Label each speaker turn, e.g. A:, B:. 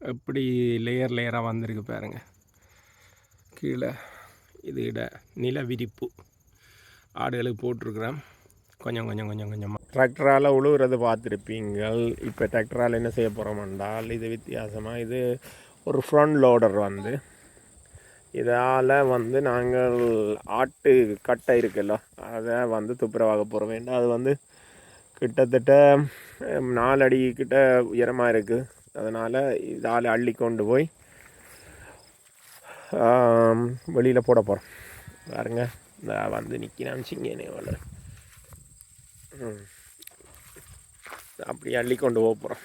A: எப்படி லேயர் லேயராக வந்திருக்கு பாருங்கள் கீழே இது இட நில விரிப்பு. ஆடுகளுக்கு போட்டிருக்கிறேன். கொஞ்சம் கொஞ்சம் கொஞ்சம் கொஞ்சமாக டிராக்டரால் உழுவுறது பார்த்துருப்பீங்கள். இப்போ டிராக்டரால் என்ன செய்ய போகிறோம் என்றால் இது வித்தியாசமாக இது ஒரு ஃப்ரண்ட் லோடர் வந்து இதால் வந்து நாங்கள் ஆட்டு கட்டை இருக்குல்ல அதை வந்து துப்புரவாக போகிற வேண்டாம். அது வந்து கிட்டத்தட்ட நாலடி நாலு அடி கிட்ட உயரமாக இருக்குது அதனால் இதால் அள்ளி கொண்டு போய் வெளியில் போட போகிறோம் பாருங்க இந்த வந்து நிற்கிறான்னு சிங்கனே வள அப்படி அள்ளி கொண்டு போக போகிறோம்